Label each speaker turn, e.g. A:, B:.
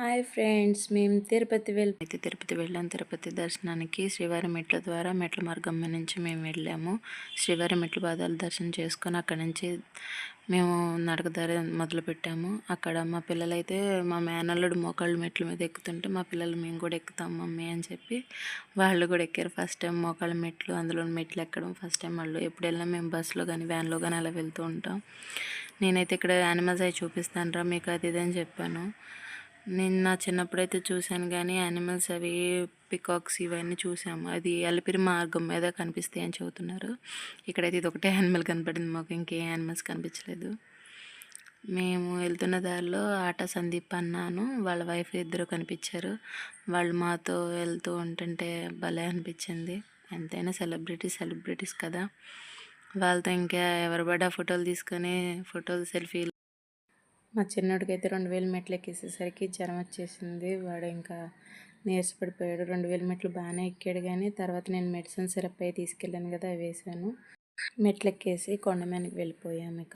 A: Hi friends మేము తిరుపతి వెళ్ళి అయితే తిరుపతి వెళ్ళాం. తిరుపతి దర్శనానికి శ్రీవారి మెట్ల ద్వారా మెట్ల మార్గం నుంచి మేము వెళ్ళాము. శ్రీవారి మెట్ల పాదాలు దర్శనం చేసుకొని అక్కడ నుంచి మేము నడకదారి మొదలుపెట్టాము అక్కడ మా పిల్లలైతే మా మేనల్లుడు మోకాళ్ళు మెట్ల మీద ఎక్కుతుంటే మా పిల్లలు మేము కూడా ఎక్కుతాం మమ్మీ అని చెప్పి వాళ్ళు కూడా ఎక్కారు. ఫస్ట్ టైం మోకాళ్ళ మెట్లు అందులో మెట్లు ఎక్కడం ఫస్ట్ టైం వాళ్ళు. ఎప్పుడు వెళ్ళినా మేము బస్సులో కానీ వ్యాన్లో కానీ అలా వెళ్తూ ఉంటాం. నేనైతే ఇక్కడ యానిమల్స్ అవి చూపిస్తాను రా మీకు అది ఇదని చెప్పాను. నేను నా చిన్నప్పుడైతే చూశాను కానీ యానిమల్స్ అవి పికాక్స్ ఇవన్నీ చూసాము అది అలిపిరి మార్గం మీద కనిపిస్తాయి అని చెబుతున్నారు. ఇక్కడైతే ఇది ఒకటే యానిమల్ కనపడింది మాకు ఇంకే యానిమల్స్ కనిపించలేదు. మేము వెళ్తున్న దారిలో ఆట సందీప్ అన్నాను. వాళ్ళ వైఫ్ ఇద్దరు కనిపించారు. వాళ్ళు మాతో వెళ్తూ ఉంటుంటే భలే అనిపించింది. ఎంతైనా సెలబ్రిటీస్ సెలబ్రిటీస్ కదా. వాళ్ళతో ఇంకా ఎవరు పడ్డా ఫోటోలు తీసుకొని ఫోటోలు సెల్ఫీలు మా చిన్నోడికి అయితే రెండు వేల మెట్లు ఎక్కేసేసరికి జ్వరం వచ్చేసింది. వాడు ఇంకా నీరసపడిపోయాడు. రెండు వేల మెట్లు బాగానే ఎక్కాడు కానీ తర్వాత నేను మెడిసిన్ సిరప్ అయి తీసుకెళ్ళాను కదా అవి వేసాను మెట్లు ఎక్కేసి కొండ మీదకి వెళ్ళిపోయాము ఇక.